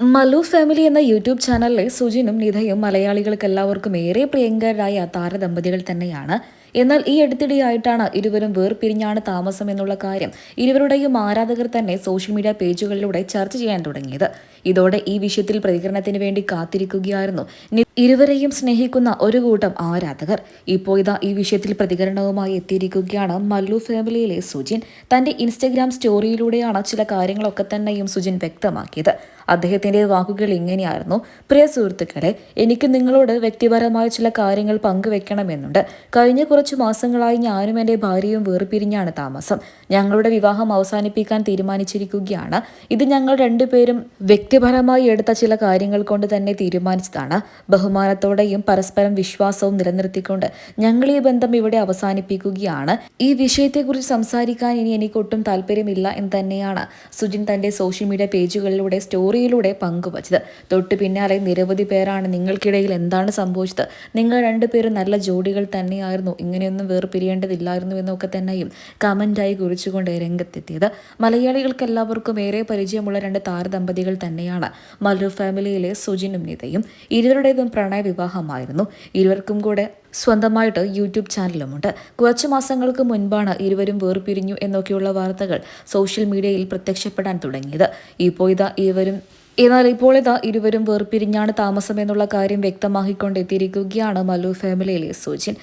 Mallu family എന്ന YouTube ചാനലിലെ സുജിനും നിധയും മലയാളികൾക്ക് എല്ലാവർക്കും ഏറെ പ്രിയങ്കരായ താരദമ്പതികൾ തന്നെയാണ്. എന്നാൽ ഈ അടുത്തിടെയായിട്ടാണ് ഇരുവരും വേർപിരിഞ്ഞാണ് താമസം എന്നുള്ള കാര്യം. ഇരുവരുടെയും ആരാധകർ തന്നെ സോഷ്യൽ മീഡിയ പേജുകളിലൂടെ ചർച്ച ചെയ്യാൻ തുടങ്ങിയത്. ഇതോടെ ഈ വിഷയത്തിൽ പ്രതികരണത്തിന് വേണ്ടി കാത്തിരിക്കുകയായിരുന്നു ഇരുവരെയും സ്നേഹിക്കുന്ന ഒരു കൂട്ടം ആരാധകർ. ഇപ്പോൾ ഇതാ ഈ വിഷയത്തിൽ പ്രതികരണവുമായി എത്തിയിരിക്കുകയാണ് മല്ലു ഫാമിലിയിലെ സുജിൻ. തന്റെ ഇൻസ്റ്റഗ്രാം സ്റ്റോറിയിലൂടെയാണ് ചില കാര്യങ്ങളൊക്കെ തന്നെയും സുജിൻ വ്യക്തമാക്കിയത്. അദ്ദേഹത്തിന്റെ വാക്കുകൾ ഇങ്ങനെയായിരുന്നു. പ്രിയ സുഹൃത്തുക്കളെ എനിക്ക് നിങ്ങളോട് വ്യക്തിപരമായ ചില കാര്യങ്ങൾ പങ്കുവെക്കണമെന്നുണ്ട്. കഴിഞ്ഞ മാസങ്ങളായി ഞാനും എന്റെ ഭാര്യയും വേർപിരിഞ്ഞാണ് താമസം. ഞങ്ങളുടെ വിവാഹം അവസാനിപ്പിക്കാൻ തീരുമാനിച്ചിരിക്കുകയാണ്. ഇത് ഞങ്ങൾ രണ്ടുപേരും വ്യക്തിപരമായി എടുത്ത ചില കാര്യങ്ങൾ കൊണ്ട് തന്നെ തീരുമാനിച്ചതാണ്. ബഹുമാനത്തോടെയും പരസ്പരം വിശ്വാസവും നിലനിർത്തിക്കൊണ്ട് ഞങ്ങൾ ഈ ബന്ധം ഇവിടെ അവസാനിപ്പിക്കുകയാണ്. ഈ വിഷയത്തെക്കുറിച്ച് സംസാരിക്കാൻ ഇനി എനിക്ക് ഒട്ടും താല്പര്യമില്ല എന്ന് തന്നെയാണ് സുജിൻ തന്റെ സോഷ്യൽ മീഡിയ പേജുകളിലൂടെ സ്റ്റോറിയിലൂടെ പങ്കുവച്ചത്. തൊട്ടു പിന്നാലെ നിരവധി പേരാണ് നിങ്ങൾക്കിടയിൽ എന്താണ് സംഭവിച്ചത്? നിങ്ങൾ രണ്ടുപേരും നല്ല ജോഡികൾ തന്നെയായിരുന്നു. ഇങ്ങനെയൊന്നും വേർപിരിയേണ്ടതില്ലായിരുന്നു എന്നൊക്കെ തന്നെയും കമന്റായി കുറിച്ചുകൊണ്ട് രംഗത്തെത്തിയത്. മലയാളികൾക്ക് എല്ലാവർക്കും ഏറെ പരിചയമുള്ള രണ്ട് താരദമ്പതികൾ തന്നെയാണ്. മല്ലു ഫാമിലിയിലെ സുജിനും നിതയും. ഇരുവരുടേതും പ്രണയ വിവാഹമായിരുന്നു. ഇരുവർക്കും കൂടെ സ്വന്തമായിട്ട് യൂട്യൂബ് ചാനലുമുണ്ട്. കുറച്ചു മാസങ്ങൾക്ക് മുൻപാണ് ഇരുവരും വേർപിരിഞ്ഞു എന്നൊക്കെയുള്ള വാർത്തകൾ സോഷ്യൽ മീഡിയയിൽ പ്രത്യക്ഷപ്പെടാൻ തുടങ്ങിയത്. ഇപ്പോൾ ഇതാ ഇരുവരും എന്നാൽ ഇപ്പോൾ ഇതാ ഇരുവരും വേർപിരിഞ്ഞാണ് താമസമെന്നുള്ള കാര്യം വ്യക്തമാക്കിക്കൊണ്ടെത്തിയിരിക്കുകയാണ് മല്ലു ഫാമിലിയിലെ സുജിൻ.